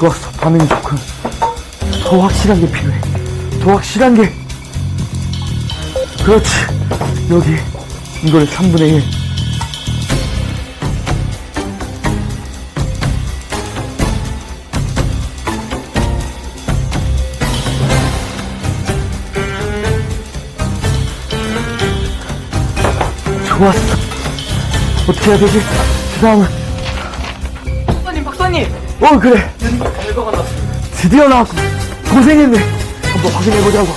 좋았어. 반응이 좋군. 더 확실한 게 필요해. 더 확실한 게. 그렇지. 여기. 이걸 3분의 1. 좋았어. 어떻게 해야 되지? 그 다음은. 박사님, 박사님! 어, 그래. 결과가 나왔습니다. 드디어 나왔고 고생했네 한번 확인해보자고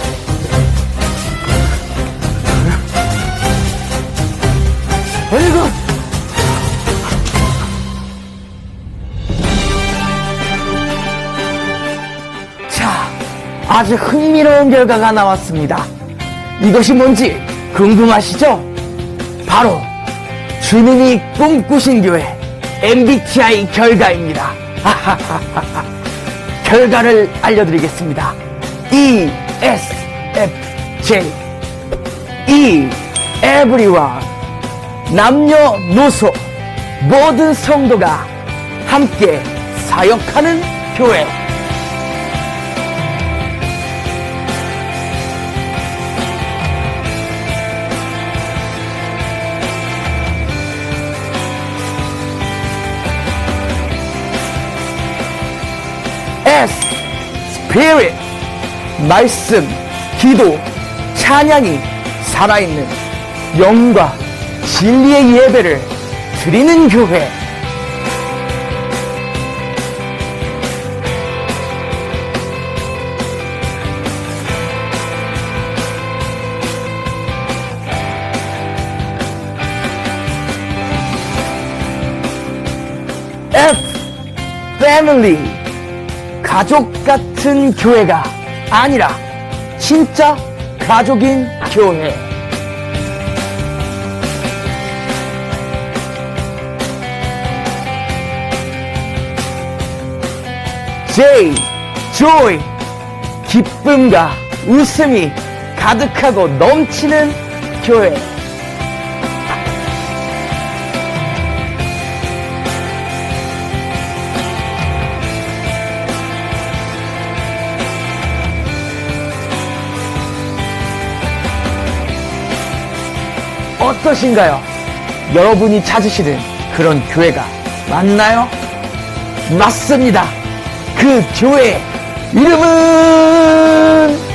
아이고 자 아주 흥미로운 결과가 나왔습니다 이것이 뭔지 궁금하시죠? 바로 주님이 꿈꾸신 교회 MBTI 결과입니다 결과를 알려드리겠습니다. E S F J. E. Everyone 남녀노소 모든 성도가 함께 사역하는 교회 S Spirit 말씀, 기도, 찬양이 살아있는 영과 진리의 예배를 드리는 교회. Family 가족 같은 교회가 아니라 진짜 가족인 교회. J, Joy, 기쁨과 웃음이 가득하고 넘치는 교회. 어떠신가요? 여러분이 찾으시는 그런 교회가 맞나요? 맞습니다. 그 교회의 이름은